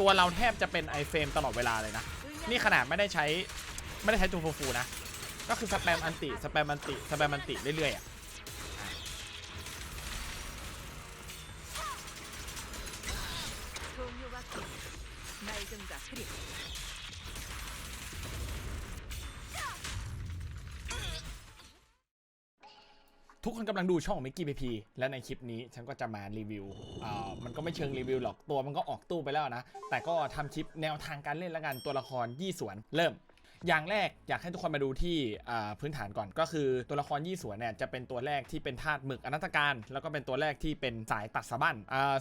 ตัวเราแทบจะเป็นไอเฟรมตลอดเวลาเลยนะ นี่ขนาดไม่ได้ใช้ไม่ได้ใช้จูฟูฟูนะ ก็คือสแปมอันติสแปมอันติสแปมอันติเรื่อยๆอะ คนกำลังดูช่องมิกกี้พีพีและในคลิปนี้ฉันก็จะมารีวิวอ่ามันก็ไม่เชิงรีวิวหรอกตัวมันก็ออกตู้ไปแล้วนะ แต่ก็ทำคลิปแนวทางการเล่นและกันตัวละครยี่สวนเริ่ม อย่างแรกอยากให้ทุกคนมาดูที่พื้นฐานก่อนก็คือตัวละครยี่สวเนี่ยจะเป็นตัวแรกที่เป็นธาตุหมึกอนัตการ แล้วก็เป็นตัวแรกที่เป็นสายตัดสะบั้น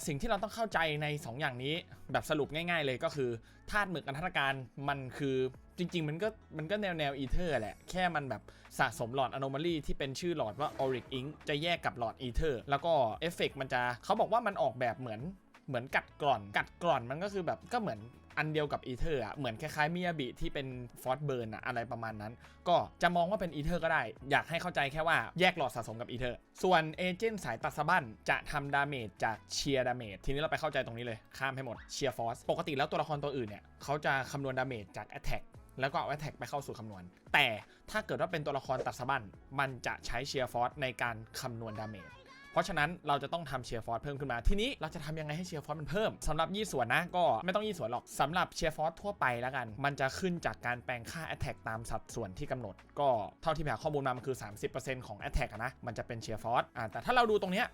สิ่งที่เราต้องเข้าใจใน 2 อย่างนี้แบบสรุปง่าย ๆ เลยก็คือธาตุหมึกอนัตการมันคือจริงๆ มันก็มันก็แนวแนวอีเทอร์แหละ แค่มันแบบสะสมหลอดอ n o m a l y ที่เป็นชื่อหลอดว่า Auric Ink จะแยกกับหลอดอีเทอร์แล้วก็เอฟเฟกมันจะเขาบอกว่ามันออกแบบเหมือนเหมือนกัดกร่อน กัดกร่อนมันก็คือแบบก็เหมือน อันเดียวกับอีเทอร์อะเหมือนคล้ายๆมิยาบิที่เป็นฟอสเบิร์นอะอะไรประมาณนั้น ก็จะมองว่าเป็นอีเทอร์ก็ได้ อยากให้เข้าใจแค่ว่าแยกหลอดสะสมกับอีเทอร์ส่วนเอเจนต์สายตัดสะบั้นจะทำดาเมจจากเชียร์ดาเมจทีนี้เราไปเข้าใจตรงนี้เลยข้ามให้หมดเชียร์ฟอสปกติแล้วตัวละครตัวอื่นเนี่ยเขาจะคำนวณดาเมจจาก Attack แล้วก็เอา Attack ไปเข้าสู่คำนวณ แต่ถ้าเกิดว่าเป็นตัวละครตัดสะบั้นมันจะใช้เชียร์ฟอสในการคำนวณดาเมจ เพราะฉะนั้นเราจะต้องทำเชียร์ฟอร์สเพิ่มขึ้นมา ทีนี้เราจะทำยังไงให้เชียร์ฟอร์สมันเพิ่มสำหรับยี่ส่วนนะก็ไม่ต้องยี่ส่วนหรอกสำหรับเชียร์ฟอร์สทั่วไปแล้วกัน มันจะขึ้นจากการแปลงค่า Attack ตามสัดส่วนที่กำหนด ก็เท่าที่ผมหาข้อมูลมามันคือ 30%ของ Attack นะมันจะเป็นเชียร์ฟอร์สแต่ถ้าเราดูตรงเนี้ย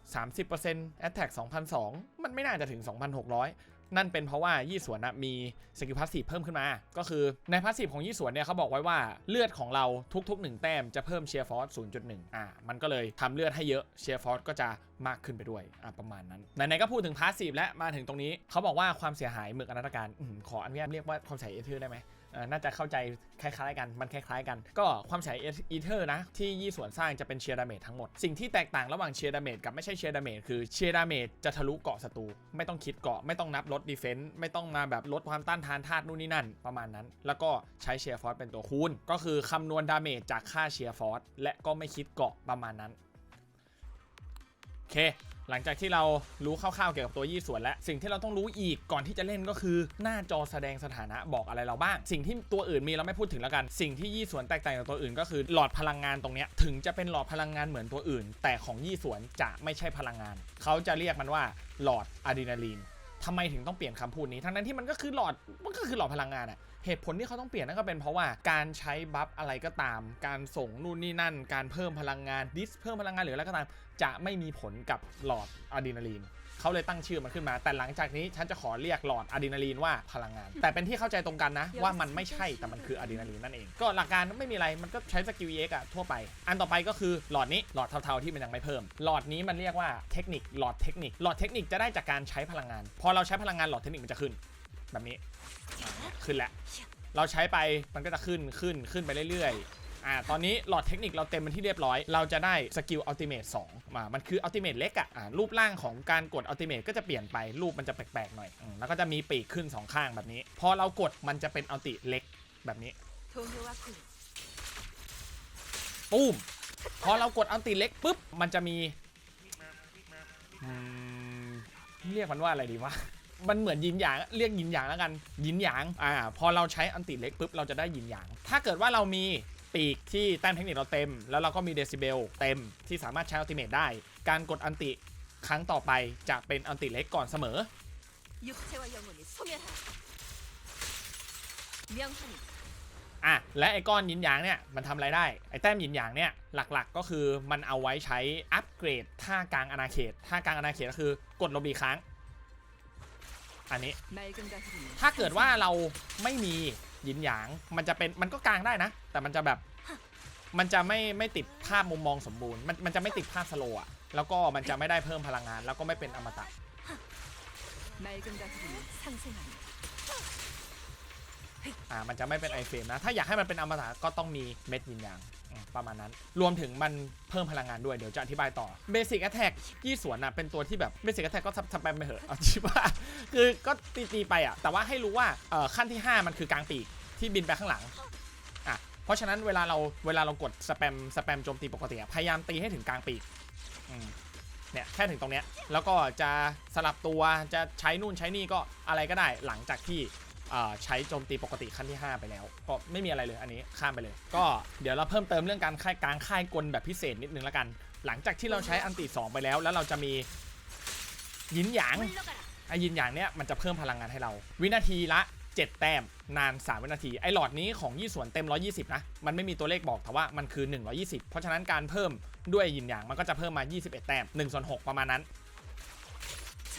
30% Attack 2,002 มันไม่น่าจะถึง 2,600 นั่นเป็นเพราะว่ายี่สวนนะมีสกิลพาสซีฟเพิ่มขึ้นมา ก็คือในพาสซีฟของยี่สวนเนี่ยเขาบอกไว้ว่าเลือดของเราทุกๆ 1 แต้มจะเพิ่มเชียร์ฟอร์ส0.1 อ่า มันก็เลยทำเลือดให้เยอะเชียร์ฟอร์สก็จะมากขึ้นไปด้วย อ่าประมาณนั้น ไหนๆก็พูดถึงพาสซีฟและมาถึงตรงนี้เขาบอกว่าความเสียหายหมึกอนัตการขออนุญาตเรียกว่าความเสียหายเอเธอร์ได้ไหม น่าจะเข้าใจคล้ายๆกันมันคล้ายๆกัน ก็ความเสียหายอีเทอร์นะ ที่ยี่ส่วนสร้างจะเป็นเชียร์ดาเมจทั้งหมด สิ่งที่แตกต่างระหว่างเชียร์ดาเมจกับไม่ใช่เชียร์ดาเมจคือเชียร์ดาเมจจะทะลุเกาะศัตรูไม่ต้องคิดเกาะไม่ต้องนับลดดีเฟนต์ไม่ต้องมาแบบลดความต้านทานธาตุนู่นนี่นั่นประมาณนั้น แล้วก็ใช้เชียร์ฟอสเป็นตัวคูณก็คือคำนวณดาเมจจากค่าเชียร์ฟอสและก็ไม่คิดเกาะประมาณนั้นโอเค หลังจากที่เรารู้คร่าวๆเกี่ยวกับตัวยี่ส่วนแล้ว สิ่งที่เราต้องรู้อีกก่อนที่จะเล่นก็คือ หน้าจอแสดงสถานะบอกอะไรเราบ้าง สิ่งที่ตัวอื่นมีเราไม่พูดถึงแล้วกัน สิ่งที่ยี่ส่วนแตกต่างจากตัวอื่น ก็คือหลอดพลังงานตรงนี้ถึงจะเป็นหลอดพลังงานเหมือนตัวอื่น แต่ของยี่ส่วนจะไม่ใช่พลังงาน เขาจะเรียกมันว่าหลอดอะดรีนาลีนทำไมถึงต้องเปลี่ยนคำพูดนี้ ทั้งนั้นที่มันก็คือหลอดมันก็คือหลอดพลังงานอะ เหตุผลที่เขาต้องเปลี่ยนนั่นก็เป็นเพราะว่าการใช้บัฟอะไรก็ตาม การส่งนู่นนี่นั่น การเพิ่มพลังงานดิสเพิ่มพลังงานหรืออะไรก็ตาม จะไม่มีผลกับหลอดอะดรีนาลีนเขาเลยตั้งชื่อมันขึ้นมา แต่หลังจากนี้ฉันจะขอเรียกหลอดอะดรีนาลีนว่าพลังงาน แต่เป็นที่เข้าใจตรงกันนะ ว่ามันไม่ใช่แต่มันคืออะดรีนาลีนนั่นเอง ก็หลักการไม่มีอะไรมันก็ใช้สกิล EX อะทั่วไป อันต่อไปก็คือหลอดนี้หลอดเทาๆที่มันยังไม่เพิ่ม หลอดนี้มันเรียกว่าเทคนิคหลอดเทคนิคหลอดเทคนิคจะได้จากการใช้พลังงาน พอเราใช้พลังงานหลอดเทคนิคมันจะขึ้น แบบนี้ ขึ้นแล้วเราใช้ไปมันก็จะขึ้นขึ้นขึ้นไปเรื่อยๆอ่าตอนนี้หลอดเทคนิคเราเต็มเป็นที่เรียบร้อย เราจะได้สกิลอัลติเมทสองมามันคืออัลติเมทเล็กอะอ่ารูปร่างของการกดอัลติเมทก็จะเปลี่ยนไปรูปมันจะแปลกๆหน่อยอแล้วก็จะมีปีกขึ้นสองข้างแบบนี้ พอเรากดมันจะเป็นอัลติเล็กแบบนี้ ปุ้มพอเรากดอัลติเล็กปุ๊บ มันจะมีอืมเรียกมันว่าอะไรดีวะ มันเหมือนยินหยางเรียกยินหยางแล้วกันยินหยางอ่าพอเราใช้อันติเล็กปุ๊บเราจะได้ยินหยาง ถ้าเกิดว่าเรามีปีกที่แต้มเทคนิคเราเต็ม แล้วเราก็มีเดซิเบลเต็มที่สามารถใช้อัลติเมตได้ การกดอันติครั้งต่อไปจะเป็นอันติเล็กก่อนเสมออะและไอ้ก้อนยินหยางเนี่ยมันทำอะไรได้ ไอ้แต้มยินหยางเนี่ยหลักๆก็คือมันเอาไว้ใช้อัปเกรดท่ากลางอาณาเขตท่ากลางอาณาเขตก็คือกดลบดีครั้ง อันนี้ ถ้าเกิดว่าเราไม่มีหยินหยาง มันจะเป็นมันก็กลางได้นะ แต่มันจะแบบมันจะไม่ไม่ติดภาพมุมมองสมบูรณ์ มันมันจะไม่ติดภาพสโลอะแล้วก็มันจะไม่ได้เพิ่มพลังงาน แล้วก็ไม่เป็นอมตะ อ่ามันจะไม่เป็นไอเฟรมนะ ถ้าอยากให้มันเป็นอมตะก็ต้องมีเม็ดยินยางประมาณนั้น รวมถึงมันเพิ่มพลังงานด้วยเดี๋ยวจะอธิบายต่อเบสิกแอ t แทกยี่สวนอะเป็นตัวที่แบบเบสิกแอ t แทกก็สแปมไปเหอะเอาชิว่าคือก็ตีๆไปอะแต่ว่าให้รู้ว่าเอ่อขั้นที่ 5 มันคือกลางปีกที่บินไปข้างหลังอะเพราะฉะนั้นเวลาเราเวลาเรากดสแปมสแปมโจมตีปกติพยายามตีให้ถึงกลางปีกเนี่ยแค่ถึงตรงเนี้ยแล้วก็จะสลับตัวจะใช้นู่นใช้นี่ก็อะไรก็ได้หลังจากที่ ใช้โจมตีปกติขั้นที่ 5 ไปแล้ว ก็ไม่มีอะไรเลยอันนี้ข้ามไปเลย ก็เดี๋ยวเราเพิ่มเติมเรื่องการค่ายกลางค่ายกลแบบพิเศษนิดนึงแล้วกัน หลังจากที่เราใช้อันติ2ไปแล้ว แล้วเราจะมียินหยางไอ้ยินหยางเนี้ยมันจะเพิ่มพลังงานให้เรา วินาทีละ 7 แต้มนาน 3 วินาที ไอ้หลอดนี้ของยี่ส่วนเต็ม 120 นะ มันไม่มีตัวเลขบอกแต่ว่ามันคือ 120 เพราะฉะนั้นการเพิ่มด้วยยินหยางมันก็จะเพิ่มมา 21 แต้ม1ส่วน6ประมาณนั้น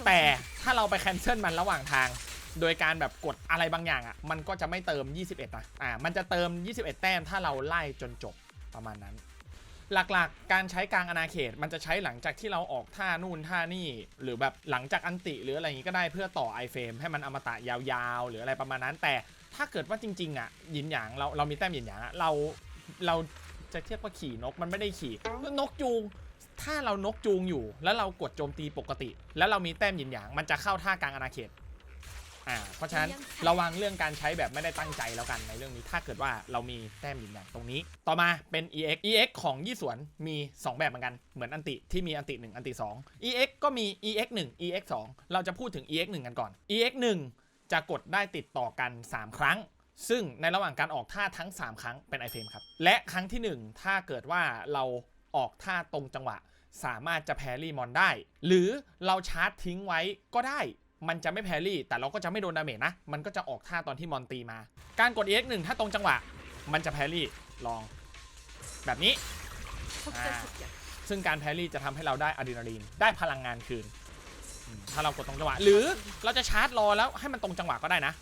แต่ถ้าเราไปแคนเซิลมันระหว่างทาง โดยการแบบกดอะไรบางอย่างอะมันก็จะไม่เติม 21นะอ่ามันจะเติม 21 แต้มถ้าเราไล่จนจบประมาณนั้น หลักๆการใช้กลางอาณาเขตมันจะใช้หลังจากที่เราออกท่านู่นท่านี่ หรือแบบหลังจากอันติ หรืออะไรอย่างงี้ก็ได้เพื่อต่อไอเฟรมให้มันอมตะยาวๆ หรืออะไรประมาณนั้น แต่ถ้าเกิดว่าจริง ๆ อะหยินหยางเราเรามีแต้มหยินหยางเราเราจะเทียบว่าขี่นกมันไม่ได้ขี่นกจูงถ้าเรานกจูงอยู่ แล้วเรากดโจมตีปกติ แล้วเรามีแต้มหยินหยาง มันจะเข้าท่ากลางอาณาเขต อ่าเพราะฉะนั้นระวังเรื่องการใช้แบบไม่ได้ตั้งใจแล้วกันในเรื่องนี้ ถ้าเกิดว่าเรามีแต้มหยินหยางตรงนี้ ต่อมาเป็น EX EX ของยี่สวนมี 2 แบบเหมือนกัน เหมือนอันติที่มีอันติ 1 อันติ 2 EX ก็มี EX 1 EX 2เราจะพูดถึง EX 1 กันก่อน EX 1 จะกดได้ติดต่อกัน 3 ครั้งซึ่งในระหว่างการออกท่าทั้ง 3 ครั้งเป็นไอเฟรมครับ และครั้งทีหนึ่1 ถ้าเกิดว่าเราออกท่าตรงจังหวะ สามารถจะแพรรี่มอนได้ หรือเราชาร์จทิ้งไว้ก็ได้ มันจะไม่แพรี่ แต่เราก็จะไม่โดนดาเมจนะ มันก็จะออกท่าตอนที่มอนตีมา การกด EX1 ถ้าตรงจังหวะ มันจะแพรี่ ลอง แบบนี้ ซึ่งการแพรี่จะทำให้เราได้อะดรีนาลีน ได้พลังงานคืน ถ้าเรากดตรงจังหวะ หรือเราจะชาร์จรอแล้วให้มันตรงจังหวะก็ได้นะ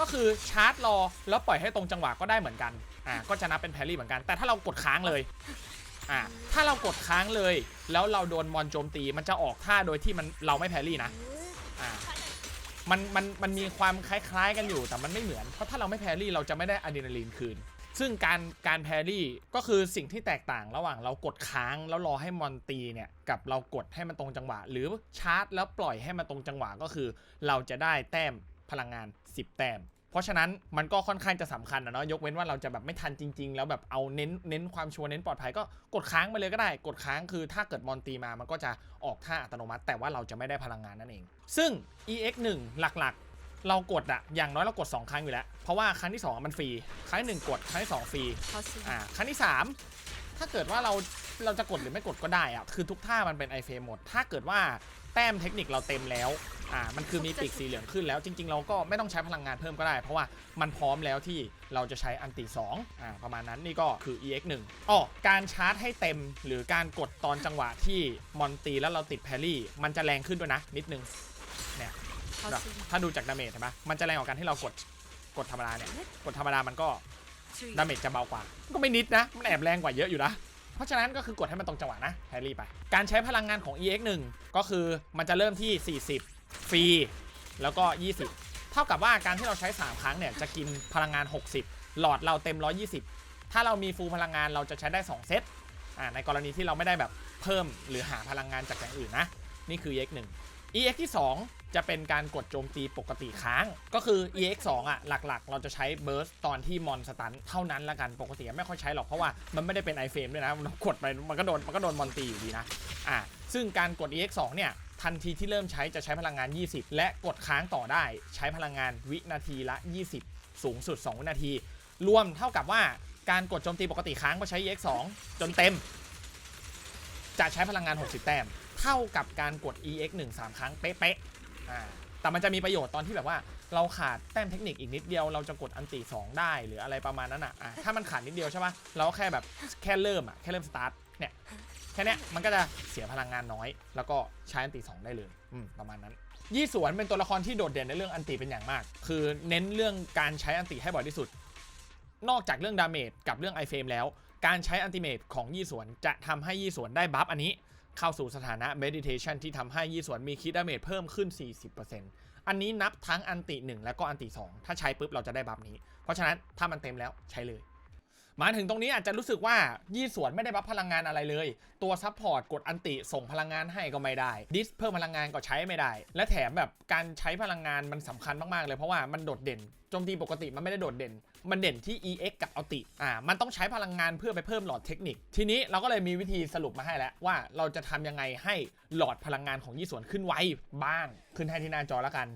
ก็คือชาร์จรอแล้วปล่อยให้ตรงจังหวะก็ได้เหมือนกัน อ่า ก็จะนับเป็นแพรี่เหมือนกัน แต่ถ้าเรากดค้างเลย อ่าถ้าเรากดค้างเลย แล้วเราโดนมอนโจมตีมันจะออกท่าโดยที่มันเราไม่แพรรี่นะอ่ามันมันมันมีความคล้ายๆกันอยู่แต่มันไม่เหมือน เพราะถ้าเราไม่แพรรี่เราจะไม่ได้อะดรีนาลีนคืน ซึ่งการการแพรรี่ก็คือสิ่งที่แตกต่างระหว่างเรากดค้างแล้วรอให้มอนตีเนี่ยกับเรากดให้มันตรงจังหวะ หรือชาร์จแล้วปล่อยให้มันตรงจังหวะก็คือ เราจะได้แต้มพลังงาน 10 แต้ม เพราะฉะนั้นมันก็ค่อนข้างจะสำคัญนะเนาะยกเว้นว่าเราจะแบบไม่ทันจริง ๆ แล้วแบบเอาเน้นเน้นความชัวร์เน้นปลอดภัยก็กดค้างไปเลยก็ได้ กดค้างคือถ้าเกิดมอนตีมามันก็จะออกท่าอัตโนมัติ แต่ว่าเราจะไม่ได้พลังงานนั่นเอง ซึ่ง EX 1 หลักๆ เรากดอะอย่างน้อยเรากด 2 ครั้งอยู่แล้ว เพราะว่าครั้งที่ 2 มันฟรี ครั้งที่หนึ่งกด ครั้งที่ 2 ฟรี거 슬. อ่าครั้งที่ 3 ถ้าเกิดว่าเราเราจะกดหรือไม่กดก็ได้อะคือทุกท่ามันเป็นไอเฟรมหมด ถ้าเกิดว่าแต้มเทคนิคเราเต็มแล้ว อ่ามันคือมีปีกสีเหลืองขึ้นแล้วจริง ๆ เราก็ไม่ต้องใช้พลังงานเพิ่มก็ได้ เพราะว่ามันพร้อมแล้วที่เราจะใช้อันติ2อ่าประมาณนั้นนี่ก็คือ ex 1อ๋อการชาร์จให้เต็ม หรือการกดตอนจังหวะที่มอนตีแล้วเราติดแพรี่ มันจะแรงขึ้นด้วยนะนิดนึงเนี่ยถ้าดูจากดาเมจใช่ไหมมันจะแรงกว่าการที่เรากดกดธรรมดาเนี่ยกดธรรมดามันก็ดาเมจจะเบากว่า ก็ไม่นิดนะ มันแอบแรงกว่าเยอะอยู่นะเพราะฉะนั้นก็คือกดให้มันตรงจังหวะนะแฮร์รี่ไป การใช้พลังงานของ EX1 ก็คือมันจะเริ่มที่ 40 ฟรีแล้วก็ 20 เท่ากับว่าการที่เราใช้ 3 ครั้งเนี่ยจะกินพลังงาน 60 หลอดเราเต็ม 120 ถ้าเรามีฟูลพลังงานเราจะใช้ได้ 2 เซตอ่าในกรณีที่เราไม่ได้แบบเพิ่มหรือหาพลังงานจากอย่างอื่นนะ นี่คือ EX 1 EX ที่ 2 จะเป็นการกดโจมตีปกติค้าง ก็คือ EX 2อะหลักๆ เราจะใช้เบิร์สตอนที่มอนสตันเท่านั้นละกันปกติไม่ค่อยใช้หรอกเพราะว่ามันไม่ได้เป็นไอเฟรมด้วยนะมันกดไปมันก็โดนมันก็โดนมอนตีอยู่ดีนะอ่าซึ่งการกด EX 2เนี่ย ทันทีที่เริ่มใช้จะใช้พลังงาน 20 และกดค้างต่อได้ใช้พลังงานวินาทีละ 20 สูงสุด 2 วินาที รวมเท่ากับว่าการกดโจมตีปกติค้างก็ใช้ EX 2 จนเต็ม จะใช้พลังงาน 60 แต้ม เท่ากับการกด EX 1 3 ครั้งเป๊ะๆแต่มันจะมีประโยชน์ตอนที่แบบว่า เราขาดแต้มเทคนิคอีกนิดเดียวเราจะกดอันติ2ได้หรืออะไรประมาณนั้นอะอะถ้ามันขาดนิดเดียวใช่ปะเราก็แค่แบบแค่เริ่มอะแค่เริ่มสตาร์ทเนี่ย ค่นี้มันก็จะเสียพลังงานน้อย แล้วก็ใช้อันติ2ได้เลยอืมประมาณนั้น ยี่สวนเป็นตัวละครที่โดดเด่นในเรื่องอันติเป็นอย่างมาก คือเน้นเรื่องการใช้อันติให้บ่อยที่สุด นอกจากเรื่องดาเมจกับเรื่องไอเฟรมแล้ว การใช้อันติเมตของยี่สวนจะทำให้ยี่สวนได้บัฟอันนี้ เข้าสู่สถานะ meditation ที่ทำให้ยี่สวนมีคิดดาเมจเพิ่มขึ้น 40%อันนี้นับทั้งอันติ 1 และก็อันติ 2 ถ้าใช้ปุ๊บเราจะได้บัฟนี้ เพราะฉะนั้นถ้ามันเต็มแล้วใช้เลย มาถึงตรงนี้อาจจะรู้สึกว่ายี่สวนไม่ได้บัฟพลังงานอะไรเลย ตัวซัพพอร์ตกดอันติส่งพลังงานให้ก็ไม่ได้ดิสเพิ่มพลังงานก็ใช้ไม่ได้ และแถมแบบการใช้พลังงานมันสำคัญมาก ๆ เลยเพราะว่ามันโดดเด่นโจมตีปกติมันไม่ได้โดดเด่น มันเด่นที่ EX กับอัลติ อ่า มันต้องใช้พลังงานเพื่อไปเพิ่มหลอดเทคนิค ทีนี้เราก็เลยมีวิธีสรุปมาให้แล้วว่าเราจะทำยังไงให้หลอดพลังงานของยี่สวนขึ้นไวบ้าง ขึ้นให้ที่หน้าจอแล้วกัน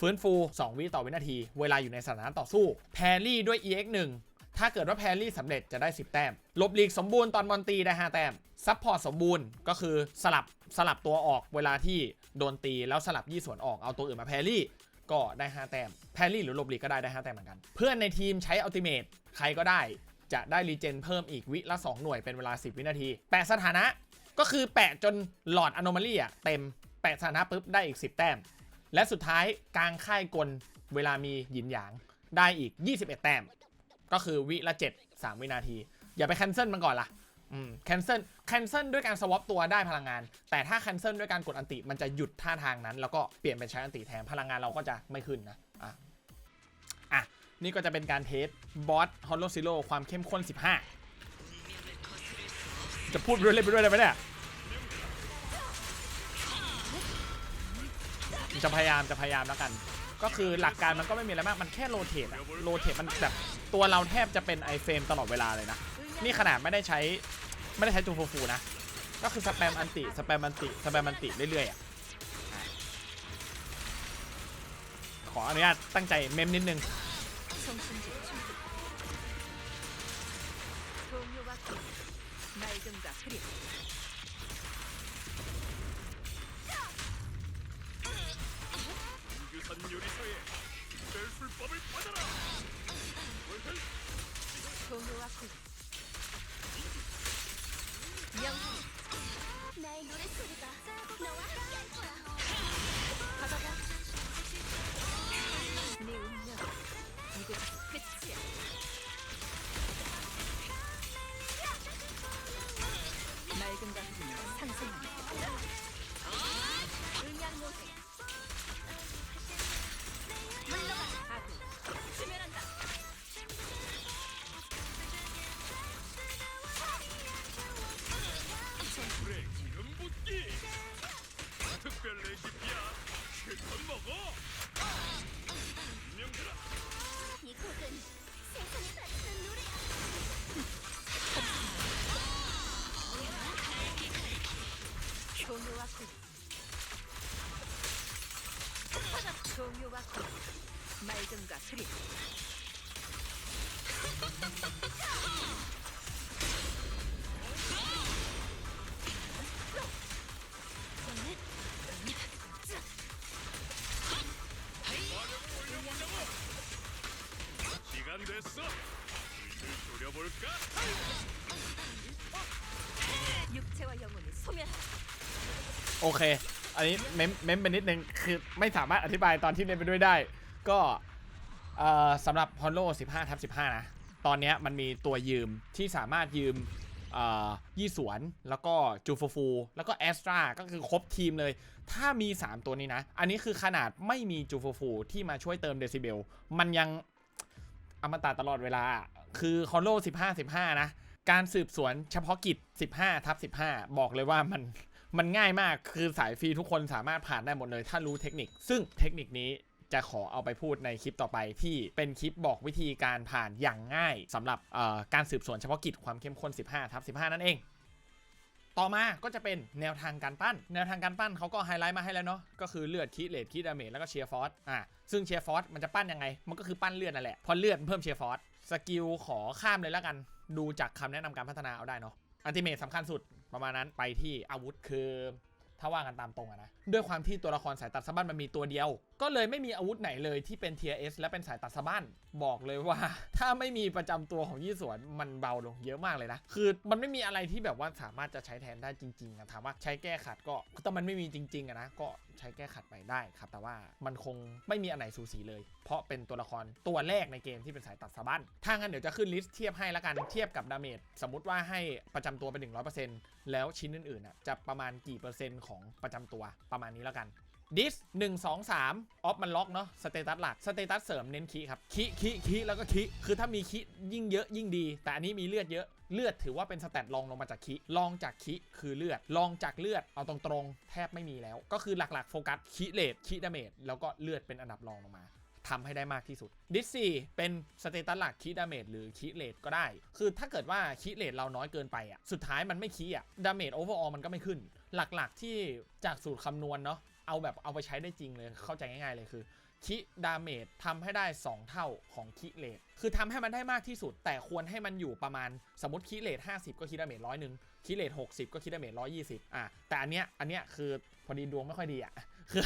ฟื้นฟู 2 วิต่อวินาที เวลาอยู่ในสถานะต่อสู้ แพรรี่ด้วย EX 1 ถ้าเกิดว่าแพรรี่สำเร็จจะได้ 10 แต้ม ลบลีกสมบูรณ์ตอนมอนตีได้ 5 แต้ม ซัพพอร์ตสมบูรณ์ก็คือสลับสลับตัวออกเวลาที่โดนตีแล้วสลับยี่ส่วนออกเอาตัวอื่นมาแพรรี่ก็ได้ 5 แต้ม แพรรี่หรือลบลีกก็ได้ได้ 5 แต้มเหมือนกัน เพื่อนในทีมใช้อัลติเมทใครก็ได้จะได้รีเจนเพิ่มอีกวิละ 2 หน่วยเป็นเวลา 10 วินาที แปะสถานะก็คือแปะจนหลอดอโนมาลีอะเต็ม แปะสถานะปุ๊บได้อีก 10 แต้ม และสุดท้ายกลางค่ายกลเวลามีหยินหยางได้อีก 21 แต้ม ก็คือวิละ7 3วินาที อย่าไปแคนเซิลมันก่อนล่ะอืมแคนเซิลแคนเซิลด้วยการสวอปตัวได้พลังงาน แต่ถ้าแคนเซิลด้วยการกดอันติมันจะหยุดท่าทางนั้น แล้วก็เปลี่ยนเป็นใช้อันติแทนพลังงานเราก็จะไม่ขึ้นนะอะอะนี่ก็จะเป็นการเทสบอสฮอลโลซิโลความเข้มข้น 15 จะพูดไปด้วยเล่นไปด้วยได้ไหมเนี่ยจะพยายามจะพยายามแล้วกัน ก็คือหลักการมันก็ไม่มีอะไรมาก มันแค่โรเทตอะโรเทตมันแบบตัวเราแทบจะเป็นไอเฟรมตลอดเวลาเลยนะ นี่ขนาดไม่ได้ใช้ไม่ได้ใช้จูฟูฟูนะ ก็คือสแปมอันติ สแปมอันติ สแปมอันติเรื่อยๆอะอ่ะ ขออนุญาตตั้งใจเมมนิดนึง 정신지 충분 동요와 금 맑음과 흐림 유산 요리사의 특별 술법을 받아라! 월들 동요와 금 영웅 나의 노래 소리가 너와 함께할 거야. 받아봐 네 운명 이곳에서 끝이야 맑음과 흐림 시간 됐어! 슬슬 졸여볼까? 육체와 영혼을 소멸하라 โอเค อันนี้เม้มเม้มไปนิดนึง คือไม่สามารถอธิบายตอนที่เล่นไปด้วยได้ ก็ เอ่อสำหรับฮอลโล15ทับ15 นะ ตอนเนี้ยมันมีตัวยืมที่สามารถยืมเอ่อยี่สวน แล้วก็จูฟูฟู แล้วก็แอสตราก็คือครบทีมเลย ถ้ามี 3 ตัวนี้นะ อันนี้คือขนาดไม่มีจูฟูฟูที่มาช่วยเติมเดซิเบล มันยังอมตะตลอดเวลา คือฮอลโล15 15 นะ การสืบสวนเฉพาะกิจ 15ทับ15 บอกเลยว่ามันมันง่ายมากคือสายฟรีทุกคนสามารถผ่านได้หมดเลย ถ้ารู้เทคนิค ซึ่งเทคนิคนี้ จะขอเอาไปพูดในคลิปต่อไปที่เป็นคลิปบอกวิธีการผ่านอย่างง่ายสำหรับการสืบสวนเฉพาะกิจความเข้มข้น 15ทับ15 นั่นเอง ต่อมาก็จะเป็นแนวทางการปั้น แนวทางการปั้นเขาก็ไฮไลท์มาให้แล้วเนาะก็คือเลือดคิดเลดคิดดาเมจแล้วก็เชียร์ฟอสอะซึ่งเชียร์ฟอสมันจะปั้นยังไง มันก็คือปั้นเลือดนั่นแหละพอเลือดมันเพิ่มเชียร์ฟอสสกิลขอข้ามเลยแล้วกัน ดูจากคำแนะนำการพัฒนาเอาได้เนาะอันติเมทสำคัญสุดประมาณนั้นไปที่อาวุธคือถ้าว่ากันตามตรงอะนะด้วยความที่ตัวละครสายตัดสะบั้นมันมีตัวเดียว ก็เลยไม่มีอาวุธไหนเลยที่เป็น tier S และเป็นสายตัดสะบั้นบอกเลยว่า ถ้าไม่มีประจำตัวของยี่สวนมันเบาลงเยอะมากเลยนะ คือมันไม่มีอะไรที่แบบว่าสามารถจะใช้แทนได้จริงๆอะถามว่าใช้แก้ขัดก็แต่มันไม่มีจริงๆอะนะก็ใช้แก้ขัดไปได้ครับ แต่ว่ามันคงไม่มีอันไหนสูสีเลย เพราะเป็นตัวละครตัวแรกในเกมที่เป็นสายตัดสะบั้นถ้างั้นเดี๋ยวจะขึ้นลิสต์เทียบให้ละกันเทียบกับดาเมจสมมติว่าให้ประจำตัวเป็น100%แล้วชิ้นอื่นๆอะจะประมาณกี่เปอร์เซ็นต์ของประจำตัวประมาณนี้แล้วกัน ดิส1 2 3ออฟมันล็อกเนาะสเตตัสหลักสเตตัสเสริมเน้นคีครับคีคีคีแล้วก็คีคือถ้ามีคียิ่งเยอะยิ่งดี แต่อันนี้มีเลือดเยอะเลือดถือว่าเป็นสแตทรองลงมาจากคีลองจากคีคือเลือดลองจากเลือดเอาตรงๆ แทบไม่มีแล้ว ก็คือหลักๆโฟกัสคีเลดคีดาเมจแล้วก็เลือดเป็นอันดับรองลงมาทำให้ได้มากที่สุดดิสซี่เป็นสเตตัสหลักคีดาเมจหรือคีเลดก็ได้ คือถ้าเกิดว่าคีเลดเราน้อยเกินไปอะ สุดท้ายมันไม่คีอะ ดาเมจโอเวอร์ออมันก็ไม่ขึ้น หลักๆที่จากสูตรคำนวณเนาะ เอาแบบเอาไปใช้ได้จริงเลยเข้าใจง่ายๆเลยคือคิดาเมจทำให้ได้ 2 เท่าของคิเลทคือทำให้มันได้มากที่สุด แต่ควรให้มันอยู่ประมาณสมมติคิเลด50 ก็คิดาเมจร้อยหนึ่งคิเลด60 ก็คิดาเมจร้อยยี่สิบอะแต่อันเนี้ยอันเนี้ยคือพอดีดวงไม่ค่อยดีอะคือ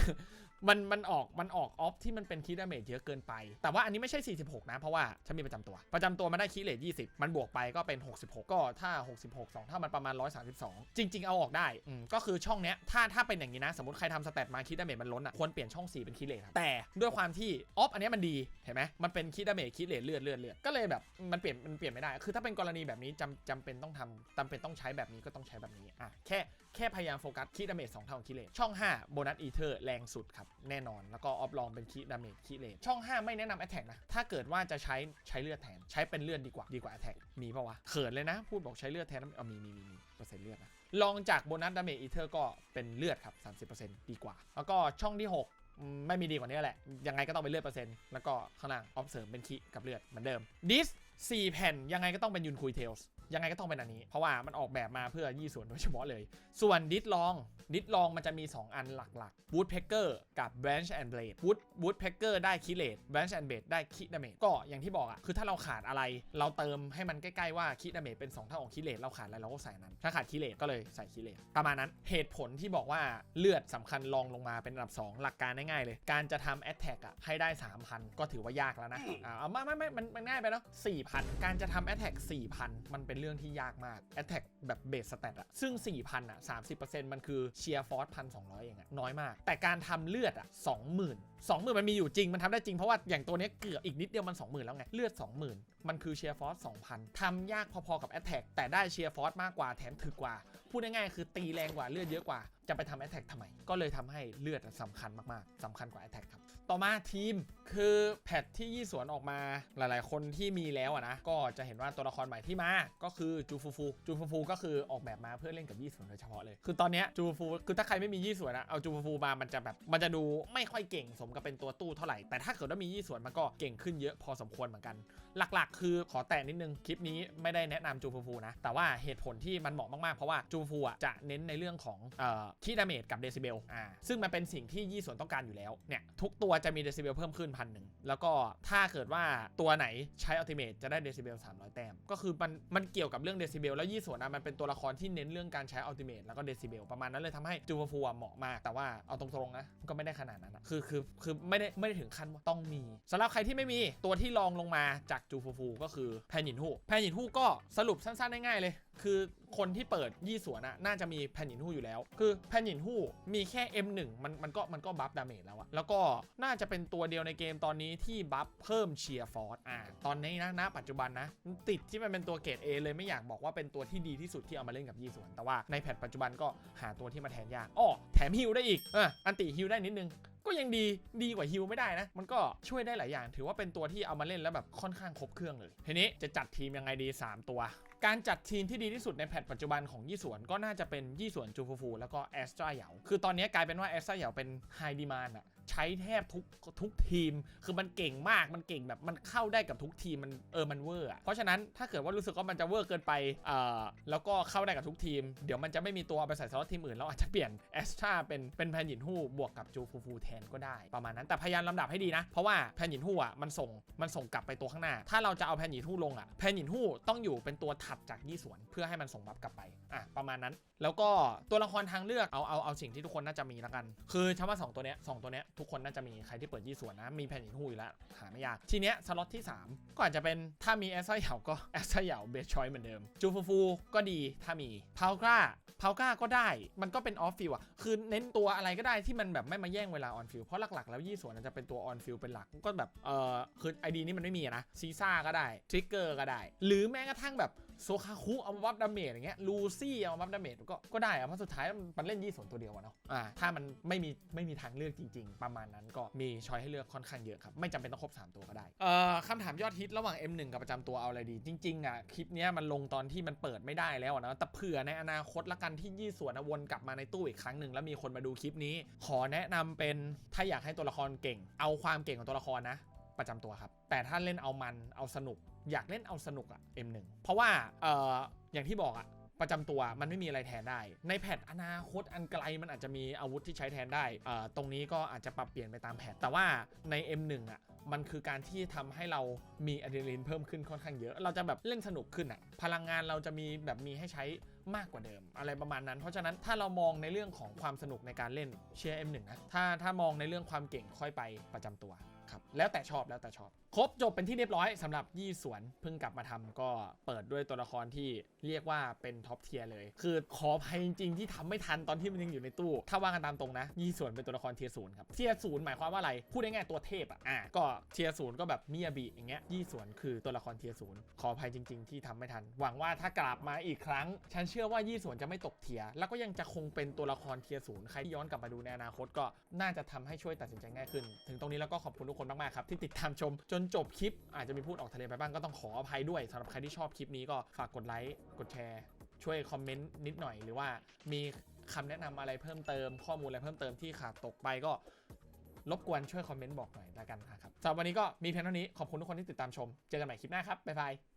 มันมันออกมันออกออฟที่มันเป็นคีดาเมจเยอะเกินไป แต่ว่าอันนี้ไม่ใช่ 46 นะ เพราะว่าฉันมีประจำตัว ประจำตัวมันได้คีเลท20 มันบวกไปก็เป็น 66 ก็ถ้า 66 2 ถ้ามันประมาณ 132 จริง ๆ เอาออกได้อืมก็คือช่องเนี้ยถ้าถ้าเป็นอย่างนี้นะ สมมติใครทำสเตตมาคีดาเมจมันล้นอะควรเปลี่ยนช่อง 4 เป็นคีเลทครับแต่ด้วยความที่ออฟอันนี้มันดีเห็นไหมมันเป็นคีดาเมจคีเลทเลือดเลือดเลือดก็เลยแบบมันเปลี่ยนมันเปลี่ยนไม่ได้ คือถ้าเป็นกรณีแบบนี้จำจำเป็นต้องทำจำเป็นต้องใช้แบบนี้ก็ต้องใช้แบบนี้อะแค่แค่พยายามโฟกัสคีดาเมจ2เท่าของคีเลทช่อง 5 โบนัสอีเทอร์แรงสุดครับแน่นอน แล้วก็ออฟลองเป็นคีดาเมจคีเลทช่อง 5 ไม่แนะนำแอตแทกนะ ถ้าเกิดว่าจะใช้ใช้เลือดแทน ใช้เป็นเลือดดีกว่าดีกว่าแอตแทกมีปะวะ เขินเลยนะ พูดบอกใช้เลือดแทนเอามีมีมีมีเปอร์เซ็นต์เลือดนะลองจากโบนัสดาเมจอีเทอร์ก็เป็นเลือดครับ 30%ดีกว่า แล้วก็ช่องที่ 6ไม่มีดีกว่านี้แหละ ยังไงก็ต้องเป็นเลือดเปอร์เซ็นต์ แล้วก็ข้างล่างออฟเสริมเป็นคีกับเลือดเหมือนเดิมดิสสี่แผ่นยังไงก็ต้องเป็นยุนคุยเทลส์ ยังไงก็ต้องเป็นอันนี้ เพราะว่ามันออกแบบมาเพื่อยี่ส่วนโดยเฉพาะเลย ส่วนดิสลองดิสลองมันจะมี 2 อันหลักๆบูทเพกเกอร์กับ Branch and Blade บูทบูทเพกเกอร์ได้คิเลต Branch and Blade ได้คิดาเมจก็อย่างที่บอกอะคือถ้าเราขาดอะไร เราเติมให้มันใกล้ๆว่าคิดาเมจเป็น 2 เท่าของคิเลตเราขาดอะไรเราก็ใส่นั้น ถ้าขาดคิเลตก็เลยใส่คิเลตประมาณนั้นเหตุผลที่บอกว่าเลือดสำคัญรองลงมาเป็นอันดับ 2 หลักการง่ายๆเลย การจะทำแอตแทกอะให้ได้ 3,000 ก็ถือว่ายากแล้วนะอ่าเอาไม่ไม่ไม่มันมันง่ายไปเนาะ4,000 การจะทำแอตแทก4,000 มันเป็นเรื่องที่ยากมากแอตแทกแบบเบสสเตตอะซึ่ง 4,000อะ30%มันคือเชียร์ฟอร์สพันสองเองอะน้อยมาก แต่การทำเลือดอะ20,000 20,000 มันมีอยู่จริงมันทำได้จริงเพราะว่าอย่างตัวนี้เกือบอีกนิดเดียวมัน 20,000 แล้วไง เลือด 20,000 มันคือเชียร์ฟอร์ส2,000ทำยากพอๆกับแอตแทกแต่ได้เชียร์ฟอร์สมากกว่าแถมถึกกว่า พูดง่ายๆคือตีแรงกว่าเลือดเยอะกว่าจะไปทำแอตแทกทำไม ก็เลยทำให้เลือดสำคัญมากๆสำคัญกว่าแอตแทกครับ ต่อมาทีม คือแพทที่ยี่สวนออกมาหลายๆ คนที่มีแล้วอะนะก็จะเห็นว่าตัวละครใหม่ที่มาก็คือจูฟูฟูจูฟูฟูก็คือออกแบบมาเพื่อเล่นกับยี่สวนโดยเฉพาะเลย คือตอนนี้จูฟูฟูคือถ้าใครไม่มียี่สวนอะเอาจูฟูฟูมามันจะแบบมันจะดูไม่ค่อยเก่งสมกับเป็นตัวตู้เท่าไหร่แต่ถ้าเกิดว่ามียี่สวนมันก็เก่งขึ้นเยอะพอสมควรเหมือนกัน หลักๆ คือขอแตะนิดนึงคลิปนี้ไม่ได้แนะนำจูฟูฟูนะแต่ว่าเหตุผลที่มันเหมาะมากๆเพราะว่าจูฟูฟูอะจะเน้นในเรื่องของเอ่อคีดาเมจกับเดซิเบลอ่าซึ่งมันเป็นสิ่งที่ยี่ส่วนต้องการอยู่แล้วเนี่ยทุกตัวจะมีเดซิเบลเพิ่มขึ้นพันหนึ่งแล้วก็ถ้าเกิดว่าตัวไหนใช้อัลติเมทจะได้เดซิเบล300 แต้ม ก็คือมันมันเกี่ยวกับเรื่องเดซิเบลแล้วยี่ส่วนอะมันเป็นตัวละครที่เน้นเรื่องการใช้อัลติเมทแล้วก็เดซิเบลประมาณนั้นเลยทำให้จูฟูฟูเหมาะมาก แต่ว่าเอาตรงๆนะก็ไม่ได้ขนาดนั้นนะคือคือคือไม่ได้ไม่ได้ถึงขั้นว่าต้องมีสำหรับใครที่ไม่มีตัวที่รองลงมาจากจูฟูฟูก็คือแพนหินฮู้แพนหินฮู้ก็สรุปสั้นๆง่ายๆเลยคือคนที่เปิดยี่สวนอะน่าจะมีแพนหินฮู้อยู่แล้ว คือแพนหินฮู้มีแค่ M1 มันมันก็มันก็บัฟดาเมจแล้วอะแล้วก็น่าจะเป็นตัวเดียวในเกมตอนนี้ที่บัฟเพิ่มเชียร์ฟอร์สอ่าตอนนี้นะณปัจจุบันนะ ติดที่มันเป็นตัวเกรด A เลยไม่อยากบอกว่าเป็นตัวที่ดีที่สุดที่เอามาเล่นกับยี่สวน แต่ว่าในแพทปัจจุบันก็หาตัวที่มาแทนยากอ้อแถมฮิลได้อีกเอออันติฮิลได้นิดนึงก็ยังดีดีกว่าฮิลไม่ได้นะ มันก็ช่วยได้หลายอย่าง ถือว่าเป็นตัวที่เอามาเล่นแล้วแบบค่อนข้างครบเครื่องเลย ทีนี้จะจัดทีมยังไงดี 3 ตัว การจัดทีมที่ดีที่สุดในแพทปัจจุบันของยี่สวนก็น่าจะเป็นยี่สวนจูฟูฟูแล้วก็แอสตราเหยาคือตอนนี้กลายเป็นว่าแอสตราเหยาเป็นไฮดีมานอะ ใช้แทบทุกทุกทีม คือมันเก่งมากมันเก่งแบบมันเข้าได้กับทุกทีมมันเออมันเวอร์เพราะฉะนั้นถ้าเกิดว่ารู้สึกว่ามันจะเวอร์เกินไปเอ่อแล้วก็เข้าได้กับทุกทีม เดี๋ยวมันจะไม่มีตัวเอาไปใส่สล็อตทีมอื่นเราอาจจะเปลี่ยนแอสตราเป็นเป็นแพนหยินฮู้บวกกับจูฟูฟูแทนก็ได้ประมาณนั้นแต่พยายามลำดับให้ดีนะ เพราะว่าแพนหยินฮู้อะมันส่งมันส่งกลับไปตัวข้างหน้า ถ้าเราจะเอาแพนหยินฮู้ลงอะแพนหยินฮู้ต้องอยู่เป็นตัวถัดจากยี่สวน เพื่อให้มันส่งบัฟกลับไปอะประมาณนั้น แล้วก็ตัวละครทางเลือกเอาเอาเอาสิ่งที่ทุกคนน่าจะมีแล้วกัน คือชาว่าสองตัวเนี้ยสองตัวเนี้ยทุกคนน่าจะมีใครที่เปิดยี่สวนนะ มีแพนหยินฮู้อยู่แล้ว หาไม่ยาก ทีเนี้ยสล็อตที่ 3 ก็อาจจะเป็นถ้ามีแอสไซเหยาก็แอสไซเหยาเบสชอยเหมือนเดิม จูฟูฟูก็ดีถ้ามีพาวกล้าพาวก้าก็ได้ มันก็เป็นออฟฟิลอะคือเน้นตัวอะไรก็ได้ที่มันแบบไม่มาแย่งเวลาออนฟิลเพราะหลักๆ แล้วยี่สวนจะเป็นตัวออนฟิลเป็นหลักก็แบบเออคือไอดีนี้มันไม่มีอะนะซีซ่าก็ได้ทริกเกอร์ก็ได้ หรือแม้กระทั่งแบบโซคาคุเอามาบัฟดาเมจอย่างเงี้ยลูซี่เอามาบัฟดาเมจก็ก็ได้อะเพราะสุดท้ายมันเล่นยี่ส่วนตัวเดียวอะเนาะอ่าถ้ามันไม่มีไม่มีทางเลือกจริง ๆ ประมาณนั้นก็มีช้อยให้เลือกค่อนข้างเยอะครับ ไม่จำเป็นต้องครบ 3 ตัวก็ได้เอ่อคำถามยอดฮิตระหว่าง M1 กับประจำตัวเอาอะไรดี จริงๆอะคลิปเนี้ยมันลงตอนที่มันเปิดไม่ได้แล้วนะแต่เผื่อในอนาคตละกันที่ยี่ส่วนอะวนกลับมาในตู้อีกครั้งหนึ่งแล้วมีคนมาดูคลิปนี้ ขอแนะนำเป็นถ้าอยากให้ตัวละครเก่ง เอาความเก่งของตัวละครนะ ประจำตัวครับ แต่ถ้าเล่นเอามันเอาสนุก อยากเล่นเอาสนุกอะ M1 เพราะว่าเอ่ออย่างที่บอกอะประจำตัวมันไม่มีอะไรแทนได้ ในแพทอนาคตอันไกลมันอาจจะมีอาวุธที่ใช้แทนได้เอ่อตรงนี้ก็อาจจะปรับเปลี่ยนไปตามแพทแต่ว่าใน M1 อะมันคือการที่ทำให้เรามีอะดรีนาลีนเพิ่มขึ้นค่อนข้างเยอะ เราจะแบบเล่นสนุกขึ้นอะพลังงานเราจะมีแบบมีให้ใช้มากกว่าเดิม อะไรประมาณนั้น เพราะฉะนั้นถ้าเรามองในเรื่องของความสนุกในการเล่นเชียร์ M1 นะถ้าถ้ามองในเรื่องความเก่งค่อยไปประจำตัว ครับแล้วแต่ชอบแล้วแต่ชอบ ครบจบเป็นที่เรียบร้อยสำหรับยี่สวนเพิ่งกลับมาทำก็เปิดด้วยตัวละครที่เรียกว่าเป็นท็อปเทียร์เลย คือขออภัยจริงๆที่ทำไม่ทันตอนที่มันยังอยู่ในตู้ ถ้าว่ากันตามตรงนะยี่สวนเป็นตัวละครเทียร์ศูนย์ครับเทียร์ศูนย์หมายความว่าอะไร พูดง่ายๆตัวเทพอะอะก็เทียร์ศูนย์ก็แบบมิยาบิอย่างเงี้ยยี่สวนคือตัวละครเทียร์ศูนย์ขออภัยจริง ๆ ที่ทำไม่ทัน หวังว่าถ้ากลับมาอีกครั้ง ฉันเชื่อว่ายี่สวนจะไม่ตกเทียร์แล้วก็ยังจะคงเป็นตัวละครเทียร์ศูนย์ใครที่ย้อนกลับมาดูในอนาคตก็น่าจะทำให้ช่วยตัดสินใจง่ายขึ้น ถึงตรงนี้แล้วก็ขอบคุณทุกคนมากๆครับที่ติดตามชมจนจบคลิป อาจจะมีพูดออกทะเลไปบ้างก็ต้องขออภัยด้วยสำหรับใครที่ชอบคลิปนี้ก็ฝากกดไลค์กดแชร์ช่วยคอมเมนต์นิดหน่อยหรือว่ามีคำแนะนำอะไรเพิ่มเติม ข้อมูลอะไรเพิ่มเติมที่ขาดตกไปก็รบกวนช่วยคอมเมนต์บอกหน่อยละกันนะครับสำหรับวันนี้ก็มีเพียงเท่านี้ขอบคุณทุกคนที่ติดตามชม เจอกันใหม่คลิปหน้าครับบ๊ายบาย